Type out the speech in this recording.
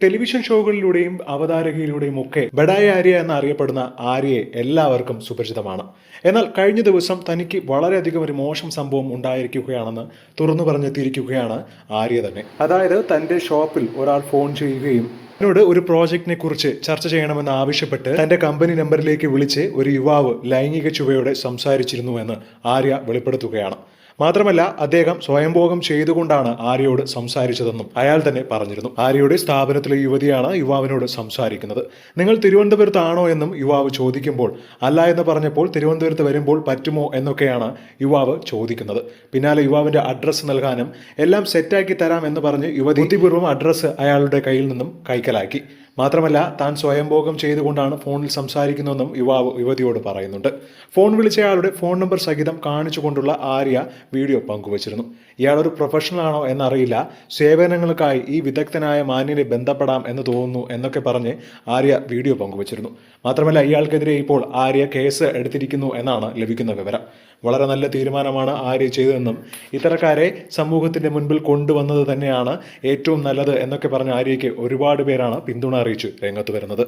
Television ഷോകളിലൂടെയും അവതാരകയിലൂടെയും ഒക്കെ ബഡായ ആര്യ എന്നറിയപ്പെടുന്ന ആര്യയെ എല്ലാവർക്കും സുപരിചിതമാണ്. എന്നാൽ കഴിഞ്ഞ ദിവസം തനിക്ക് വളരെയധികം ഒരു മോശം സംഭവം ഉണ്ടായിരിക്കുകയാണെന്ന് തുറന്നു പറഞ്ഞെത്തിയിരിക്കുകയാണ് ആര്യ തന്നെ. അതായത് തന്റെ ഷോപ്പിൽ ഒരാൾ ഫോൺ ചെയ്യുകയും എന്നോട് ഒരു പ്രോജക്റ്റിനെ കുറിച്ച് ചർച്ച ചെയ്യണമെന്ന് ആവശ്യപ്പെട്ട് തന്റെ കമ്പനി നമ്പറിലേക്ക് വിളിച്ച് ഒരു യുവാവ് ലൈംഗിക ചുവയോടെ സംസാരിച്ചിരുന്നുവെന്ന് ആര്യ വെളിപ്പെടുത്തുകയാണ്. മാത്രമല്ല അദ്ദേഹം സ്വയംഭോഗം ചെയ്തുകൊണ്ടാണ് ആര്യയോട് സംസാരിച്ചതെന്നും അയാൾ തന്നെ പറഞ്ഞിരുന്നു. ആര്യയുടെ സ്ഥാപനത്തിലെ യുവതിയാണ് യുവാവിനോട് സംസാരിക്കുന്നത്. നിങ്ങൾ തിരുവനന്തപുരത്താണോ എന്നും യുവാവ് ചോദിക്കുമ്പോൾ അല്ല എന്ന് പറഞ്ഞപ്പോൾ തിരുവനന്തപുരത്ത് വരുമ്പോൾ പറ്റുമോ എന്നൊക്കെയാണ് യുവാവ് ചോദിക്കുന്നത്. പിന്നാലെ യുവാവിന്റെ അഡ്രസ്സ് നൽകാനും എല്ലാം സെറ്റാക്കി തരാം എന്ന് പറഞ്ഞ് യുവതി ബുദ്ധിപൂർവം അഡ്രസ്സ് അയാളുടെ കയ്യിൽ നിന്നും കൈക്കലാക്കി. മാത്രമല്ല താൻ സ്വയംഭോഗം ചെയ്തുകൊണ്ടാണ് ഫോണിൽ സംസാരിക്കുന്നതെന്നും യുവാവ് യുവതിയോട് പറയുന്നുണ്ട്. ഫോൺ വിളിച്ചയാളുടെ ഫോൺ നമ്പർ സഹിതം കാണിച്ചുകൊണ്ടുള്ള ആര്യ വീഡിയോ പങ്കുവച്ചിരുന്നു. ഇയാളൊരു ആണോ എന്നറിയില്ല. സേവനങ്ങൾക്കായി ഈ വിദഗ്ധനായ മാന്യനെ ബന്ധപ്പെടാം എന്ന് തോന്നുന്നു എന്നൊക്കെ പറഞ്ഞ് ആര്യ വീഡിയോ പങ്കുവച്ചിരുന്നു. മാത്രമല്ല ഇയാൾക്കെതിരെ ഇപ്പോൾ ആര്യ കേസ് എടുത്തിരിക്കുന്നു എന്നാണ് ലഭിക്കുന്ന വിവരം. വളരെ നല്ല തീരുമാനമാണ് ആര്യ ചെയ്തതെന്നും ഇത്തരക്കാരെ സമൂഹത്തിന്റെ മുൻപിൽ കൊണ്ടുവന്നത് തന്നെയാണ് ഏറ്റവും നല്ലത് എന്നൊക്കെ പറഞ്ഞ ആര്യയ്ക്ക് ഒരുപാട് പേരാണ് പിന്തുണ അറിയിച്ച് രംഗത്ത് വരുന്നത്